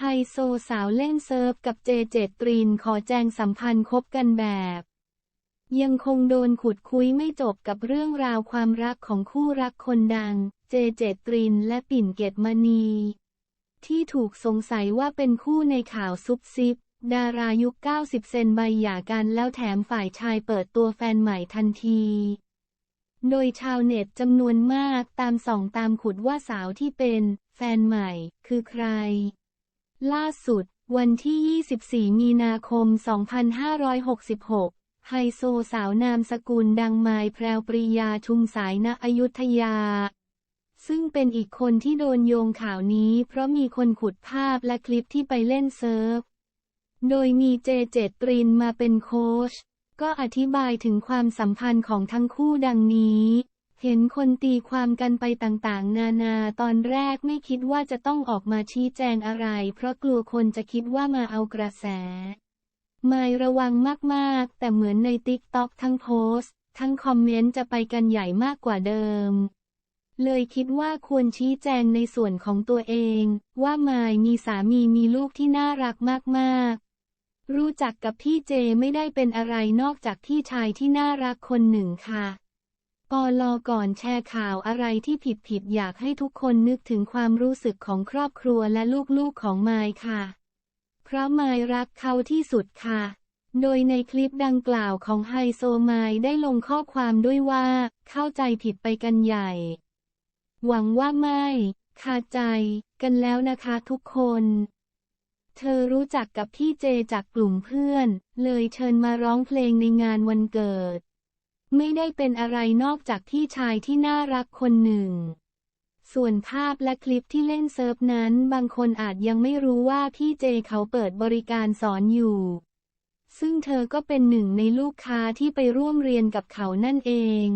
ไฮโซสาวเล่นเซิร์ฟกับเจเจตรินขอแจงสัมพันธ์คบกันแบบ ยังคงโดนขุดคุยไม่จบกับเรื่องราวความรักของคู่รักคนดัง เจเจตรินและปิ่นเกตมณี ที่ถูกสงสัยว่าเป็นคู่ในข่าวซุบซิบ ดารายุค 90 เซนใบหย่ากันแล้วแถมฝ่ายชายเปิดตัวแฟนใหม่ทันทีโดยชาวเน็ตจำนวนมากตามส่องตามขุดว่าสาวที่เป็น แฟนใหม่ คือใคร ล่าสุด วันที่ 24 มีนาคม 2566 ไฮโซสาวนามสกุลดังไมายแพรวปริยาชุมสายณอยุธยา ซึ่งเป็นอีกคนที่โดนโยงข่าวนี้เพราะมีคนขุดภาพและคลิปที่ไปเล่นเซิร์ฟ โดยมีเจเจตรินมาเป็นโค้ช ก็อธิบายถึงความสัมพันธ์ของทั้งคู่ดังนี้ เห็นคนตีความกันไปต่างๆ นานา ตอนแรกไม่คิดว่าจะต้องออกมาชี้แจงอะไร เพราะกลัวคนจะคิดว่ามาเอากระแส ไม่ระวังมากๆ แต่เหมือนในติ๊กต็อกทั้งโพสต์ ทั้งคอมเมนต์จะไปกันใหญ่มากกว่าเดิม เลยคิดว่าควรชี้แจงในส่วนของตัวเอง ว่ามายมีสามีมีลูกที่น่ารักมากๆ รู้จักกับพี่เจไม่ได้เป็นอะไรนอกจากพี่ชายที่น่ารักคนหนึ่งค่ะ ปลอก่อนแชร์ข่าวอะไรที่ผิดๆอยากให้ทุกคนนึกถึงความรู้สึกของครอบครัวและลูกๆของไมายค่ะ เพราะไมายรักเขาที่สุดค่ะ โดยในคลิปดังกล่าวของไฮโซไมายได้ลงข้อความด้วยว่า เข้าใจผิดไปกันใหญ่ หวังว่าไม่คาใจ กันแล้วนะคะทุกคน เธอรู้จักกับพี่เจจากกลุ่มเพื่อน เลยเชิญมาร้องเพลงในงานวันเกิด ไม่ได้เป็นอะไรนอกจากพี่ชายที่น่ารักคนหนึ่ง ส่วนภาพและคลิปที่เล่นเซิร์ฟนั้น บางคนอาจยังไม่รู้ว่าพี่เจเขาเปิดบริการสอนอยู่ ซึ่งเธอก็เป็นหนึ่งในลูกค้าที่ไปร่วมเรียนกับเขานั่นเอง